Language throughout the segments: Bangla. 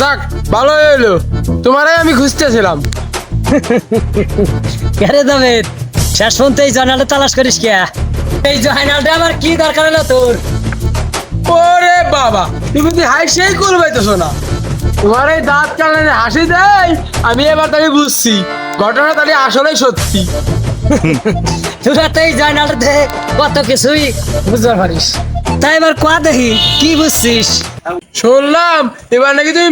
যাক ভালো হইল। তোমারাই আমি খুঁজতেছিলাম। কেরে যাবে শেষ পর্যন্ত এই জয়নালটা তালাশ করিস কে এই জয়নালটা আমার কি দরকার হলো তোর? ওরে বাবা তুমি তো হাসিই করবাইতেছো না। তোমার এই দাঁত কানে হাসি দেয় আমি এবার তাহলে বুঝছি। ঘটনা তাহলে আসলেই সত্যি। তোরা তো এই কত কিছুই বুঝতে পারিস। তাই এবার কোয়া দেখি কি বুঝছিস? শুনলাম এবার নাকি তুমি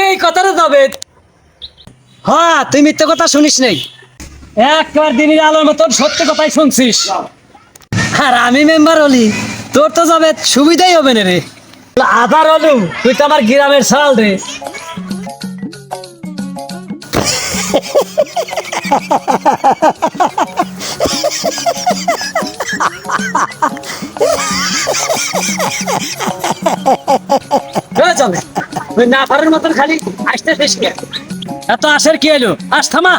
এই কথাটা যাবে হ্যাঁ তুই মিথ্যে কথা শুনিস নেই। একবার দিনের আলোর মতন সত্য কথাই শুনছিস। আর আমি মেম্বার হলি তোর তো যাবে সুবিধাই হবে না রে। আধার হলু তুই তো আমার গ্রামের সাল রে। ওই না পারার মতন খালি আসতে শেষ কে এত আসার কি এলো আস থামা।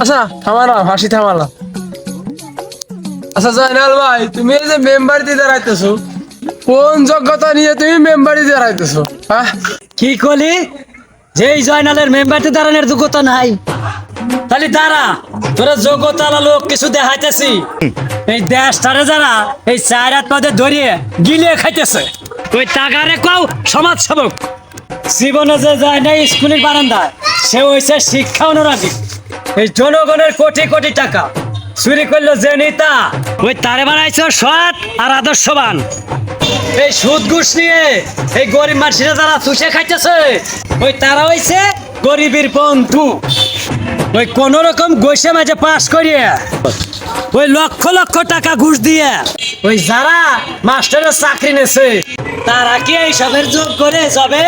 আচ্ছা থামালাম হাসি থামালাম। আচ্ছা জয়নাল ভাই, তুমি এই যে মেম্বার দিতে দাঁড়াইতেছো, কোন যোগ্যতা নিয়ে তুমি মেম্বার দিতে দাঁড়াইতেছো? হ্যাঁ? কি কলি? যেই জয়নালের মেম্বারটি দাঁড়ানোর যোগ্যতা নাই। তাহলে দাঁড়া, তোরা যোগ্যতা লোক কিছু দেখাইতেছি। এই দেশটারে যারা এই চার হাত পাতে ধরিয়ে গিলিয়ে খাইতেছে। ওই টাকারে কও, সমাজ সেবক। জীবনে যে যায় না স্কুলের বারান্দায়, সে হয়েছে শিক্ষা অনুরাগী। এই জনগণের কোটি কোটি টাকা। চুরি করল যে নেতা ওই তারে বানাইছে সৎ আর আদর্শবান। এই সুদ ঘুষ নিয়ে এই গরিব মানুষেরা যারা চুষে খাইতেছে, ওই তারা হইছে গরিবের বন্ধু। ওই কোন রকম গৈসে মাঝে পাস করিয়ে, ওই লক্ষ লক্ষ টাকা ঘুষ দিয়ে, ওই যারা মাস্টারের চাকরি নেছে, তারা কি এই সবের যোগ করে যাবে?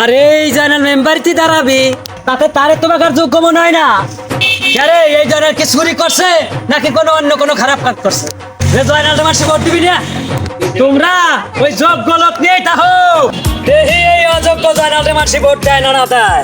আরে, এই জানার মেম্বারিতে দাঁড়াবি, তাতে তারে তোমাকে আর যোগ্য মনে হয় না। আরে, এই জনের কি চুরি করছে? নাকি কোনো অন্য কোনো খারাপ কাজ করছে? রে জয়নাল, তোমার দিবি না? তোমরা ওই যোগ্য লোক থাকো। এই অযোগ্য জয়নাল, তোমার সে ভোট দেয় না দেয়।